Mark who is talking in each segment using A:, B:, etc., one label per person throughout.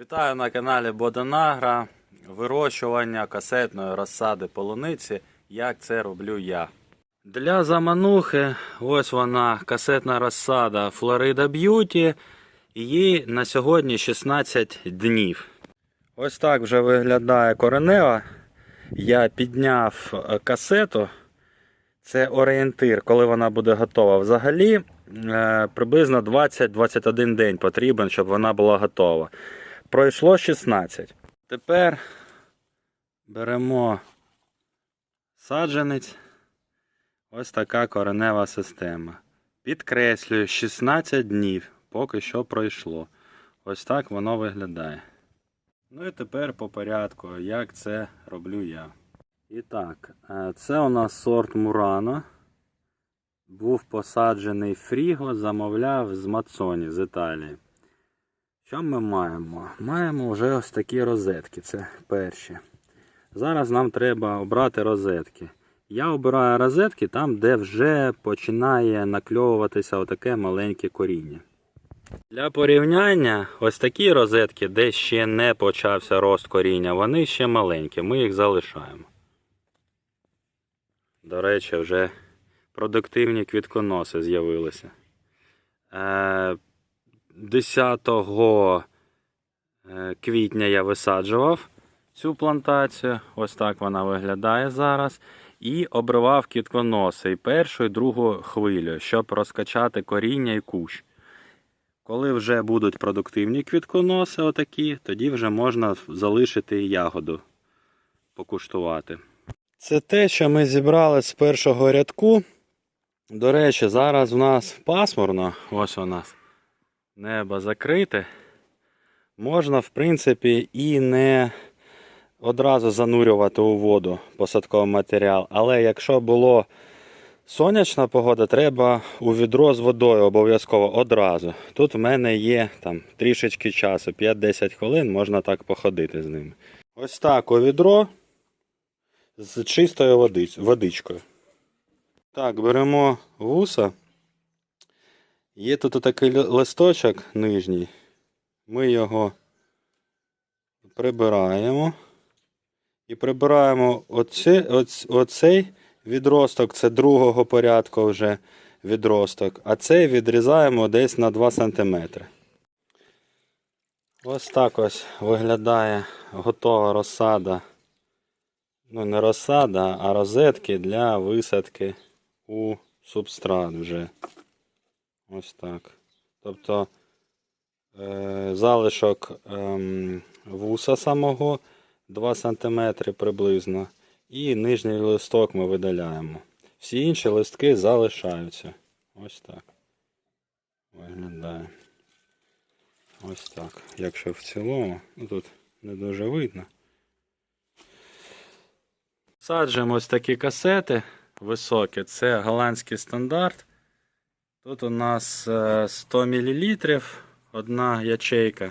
A: Вітаю на каналі Боданагра. Вирощування касетної розсади полуниці. Як це роблю я. Для заманухи, ось вона, касетна розсада Florida Beauty. Їй на сьогодні 16 днів. Ось так вже виглядає коренева. Я підняв е, касету. Це орієнтир, коли вона буде готова. Взагалі е, приблизно 20-21 день потрібен, щоб вона була готова. Пройшло 16. Тепер беремо саджанець. Ось така коренева система. Підкреслюю, 16 днів поки що пройшло. Ось так воно виглядає. Ну і тепер по порядку, як це роблю я. І так, е, це у нас сорт Мурано. Був посаджений Фріго, замовляв з Мацоні з Італії. Що ми маємо? Маємо вже ось такі розетки. Це перші. Зараз нам треба обрати розетки. Я обираю розетки там, де вже починає накльовуватися отаке маленьке коріння. Для порівняння, ось такі розетки, де ще не почався рост коріння, вони ще маленькі, ми їх залишаємо. До речі, вже продуктивні квітконоси з'явилися. Е, 10 е, квітня я висаджував цю плантацію. Ось так вона виглядає зараз. І обривав квітконоси і першу і другу хвилю, щоб розкачати коріння і кущ. Коли вже будуть продуктивні квітконоси, отакі, тоді вже можна залишити ягоду покуштувати. Це те, що ми зібрали з першого рядку. До речі, зараз у нас пасмурно, ось у нас небо закрите. Можна, в принципі, і не одразу занурювати у воду посадковий матеріал. Але якщо було сонячна погода, треба у відро з водою обов'язково одразу. Тут в мене є там трішечки часу, 5-10 хвилин, можна так походити з ними. Ось так у відро з чистою водичкою. Так, беремо вуса. Є тут такий листочок нижній. Ми його прибираємо. І прибираємо оце, оц- оцей відросток, це другого порядку вже відросток. А цей відрізаємо десь на 2 см. Ось так ось виглядає готова розсада. Ну, не розсада, а розетки для висадки у субстрат вже. Ось так. Тобто е, залишок ем, вуса самого 2 см приблизно. І нижній листок ми видаляємо. Всі інші листки залишаються. Ось так. Виглядає. Ось так. Якщо в цілому, ну тут не дуже видно. Саджуємо ось такі касети високі. Це голландський стандарт. Тут у нас е, 100 мл, одна ячейка.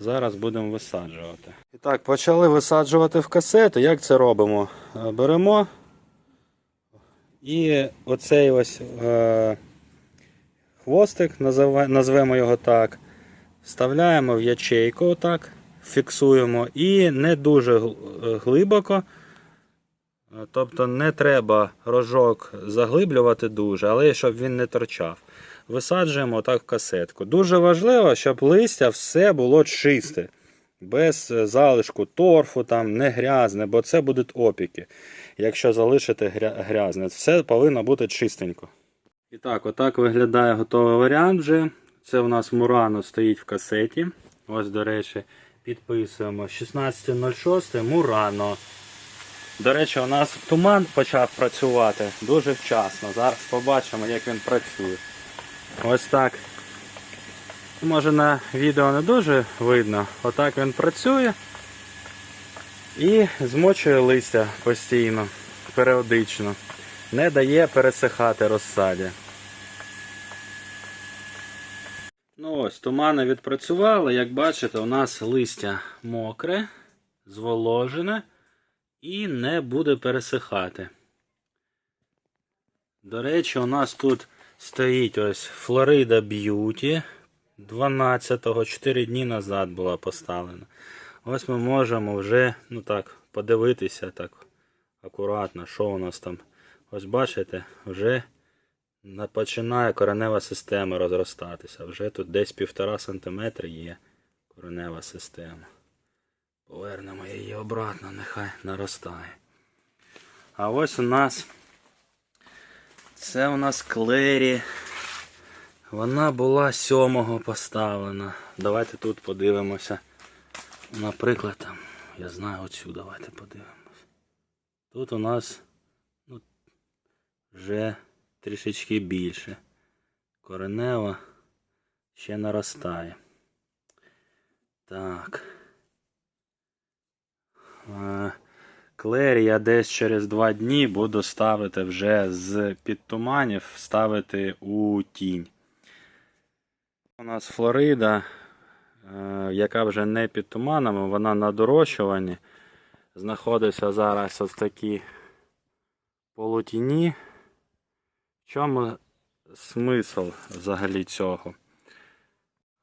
A: Зараз будемо висаджувати. І так, почали висаджувати в касети. Як це робимо? Е, Беремо і оцей ось е, хвостик, назвемо його так. Вставляємо в ячейку, отак, фіксуємо і не дуже е, глибоко. Е, Тобто не треба рожок заглиблювати дуже, але щоб він не торчав. Висаджуємо так в касетку. Дуже важливо, щоб листя все було чисте, без е, залишку торфу, там, не грязне, бо це будуть опіки. Якщо залишити грязне, все повинно бути чистенько. І так, отак виглядає готовий варіант вже. Це у нас Мурано стоїть в касеті. Ось, до речі, підписуємо 16.06 Мурано. До речі, у нас туман почав працювати дуже вчасно. Зараз побачимо, як він працює. Ось так. Може на відео не дуже видно. Отак він працює і змочує листя постійно, періодично. Не дає пересихати розсаді. Ну ось, тумани відпрацювали. Як бачите, у нас листя мокре, зволожене і не буде пересихати. До речі, у нас тут стоїть ось Florida Beauty 12-го, 4 дні назад була поставлена. Ось ми можемо вже ну так, подивитися так акуратно, що у нас там. Ось бачите, вже починає коренева система розростатися. Вже тут десь півтора сантиметри є коренева система. Повернемо її обратно, нехай наростає. А ось у нас це у нас клері. Вона була сьомого поставлена. Давайте тут подивимося. Наприклад, там, я знаю оцю, давайте подивимось. Тут у нас ну, вже трішечки більше. Коренева ще наростає. Так. Е, Клері я десь через два дні буду ставити вже з підтуманів, ставити у тінь. У нас Флорида, е, яка вже не під туманами, вона на дорощуванні. Знаходиться зараз ось такі полутіні. В чому смисл взагалі цього?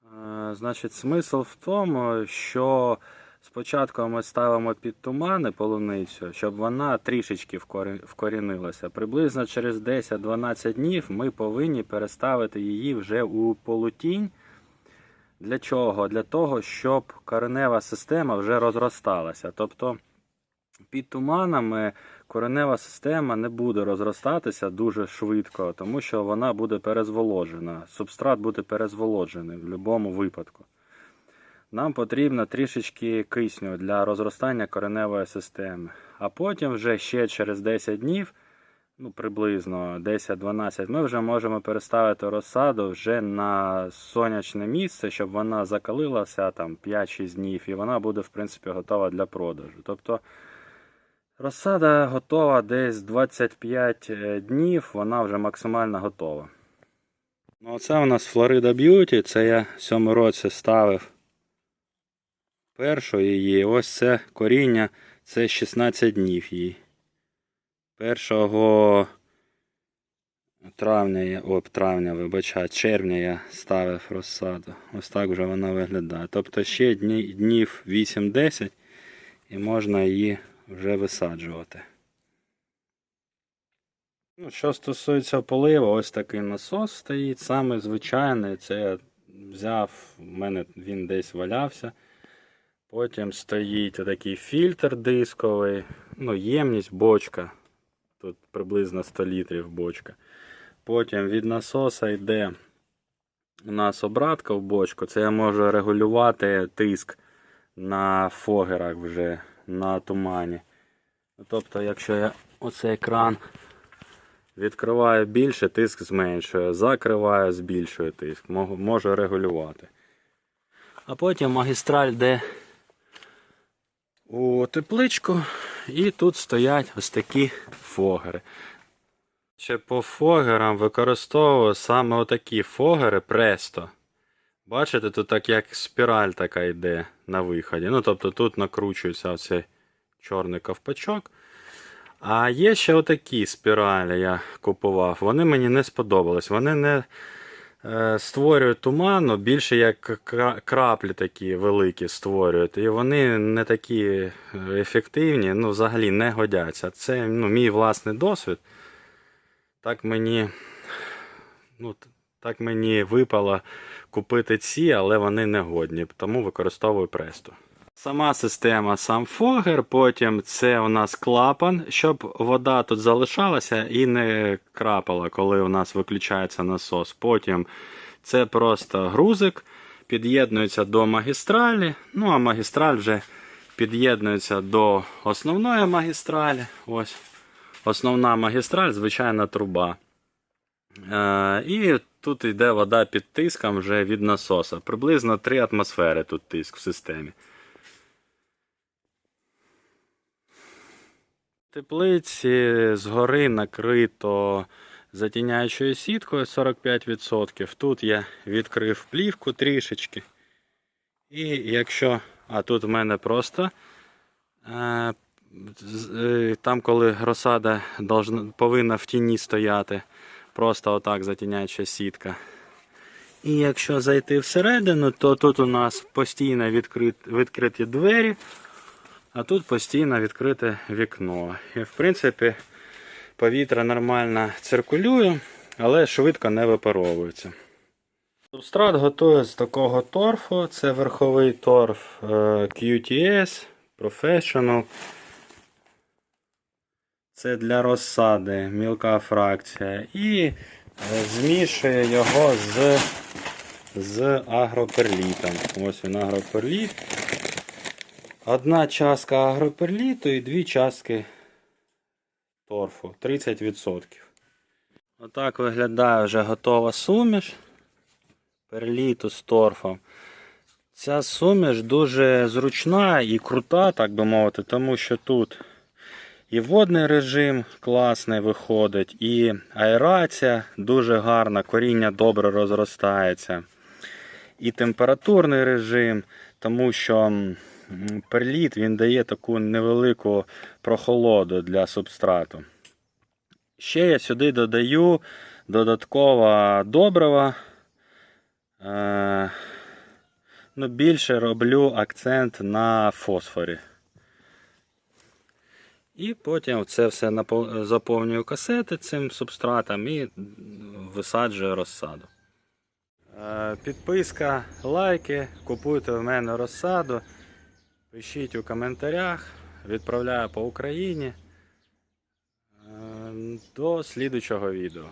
A: Е, Значить, смисл в тому, що спочатку ми ставимо під тумани полуницю, щоб вона трішечки вкорінилася. Приблизно через 10-12 днів ми повинні переставити її вже у полутінь. Для чого? Для того, щоб коренева система вже розросталася. Тобто під туманами коренева система не буде розростатися дуже швидко, тому що вона буде перезволожена. Субстрат буде перезволоджений в будь-якому випадку. Нам потрібно трішечки кисню для розростання кореневої системи. А потім вже ще через 10 днів, ну приблизно 10-12, ми вже можемо переставити розсаду вже на сонячне місце, щоб вона закалилася там 5-6 днів, і вона буде, в принципі, готова для продажу. Тобто розсада готова десь 25 е, днів, вона вже максимально готова. Ну, оце у нас Florida Beauty, це я в цьому році ставив першу її. Ось це коріння, це 16 днів їй. 1 травня, я, о, травня, вибачаю, червня я ставив розсаду. Ось так вже вона виглядає. Тобто ще дні, днів 8-10 і можна її вже висаджувати. Ну, що стосується поливу, ось такий насос стоїть, саме звичайний. Це я взяв, у мене він десь валявся. Потім стоїть такий фільтр дисковий, ну, ємність, бочка. Тут приблизно 100 літрів бочка. Потім від насоса йде у нас обратка в бочку. Це я можу регулювати тиск на фогерах вже на тумані. Тобто, якщо я оцей кран відкриваю більше, тиск зменшує, закриваю, збільшує тиск, можу, регулювати. А потім магістраль йде у тепличку, і тут стоять ось такі фогери. Ще по фогерам використовую саме отакі фогери престо. Бачите, тут так як спіраль така йде на виході. Ну, тобто тут накручується оцей чорний ковпачок. А є ще отакі спіралі, я купував. Вони мені не сподобались. Вони не створюють туману, більше як краплі такі великі створюють. І вони не такі е, ефективні, ну, взагалі не годяться. Це ну, мій власний досвід. Так мені, ну, так мені випало купити ці, але вони не годні, тому використовую престу. Сама система, сам фогер, потім це у нас клапан, щоб вода тут залишалася і не крапала, коли у нас виключається насос. Потім це просто грузик, під'єднується до магістралі. Ну а магістраль вже під'єднується до основної магістралі. Ось основна магістраль, звичайна труба. Е, і тут йде вода під тиском вже від насоса. Приблизно 3 атмосфери тут тиск в системі. Теплиці згори накрито затіняючою сіткою 45%. Тут я відкрив плівку трішечки. І якщо. А тут в мене просто. Е, е, там, коли розсада повинна в тіні стояти, просто отак затіняюча сітка. І якщо зайти всередину, то тут у нас постійно відкрит, відкриті двері, а тут постійно відкрите вікно. І в принципі повітря нормально циркулює, але швидко не випаровується. Субстрат готує з такого торфу. Це верховий торф е, QTS Professional. Це для розсади мілка фракція. І е, змішує його з, з агроперлітом. Ось він агроперліт. Одна частка агроперліту і дві частки торфу. 30%. Отак виглядає вже готова суміш перліту з торфом. Ця суміш дуже зручна і крута, так би мовити, тому що тут і водний режим класний виходить, і аерація дуже гарна, коріння добре розростається. І температурний режим, тому що перліт він дає таку невелику прохолоду для субстрату. Ще я сюди додаю додатково добрива. Е, ну, більше роблю акцент на фосфорі. І потім це все заповнюю касети цим субстратом і висаджую розсаду. Е, Підписка, лайки, купуйте в мене розсаду. Пишіть у коментарях, відправляю по Україні. Е, До слідучого відео.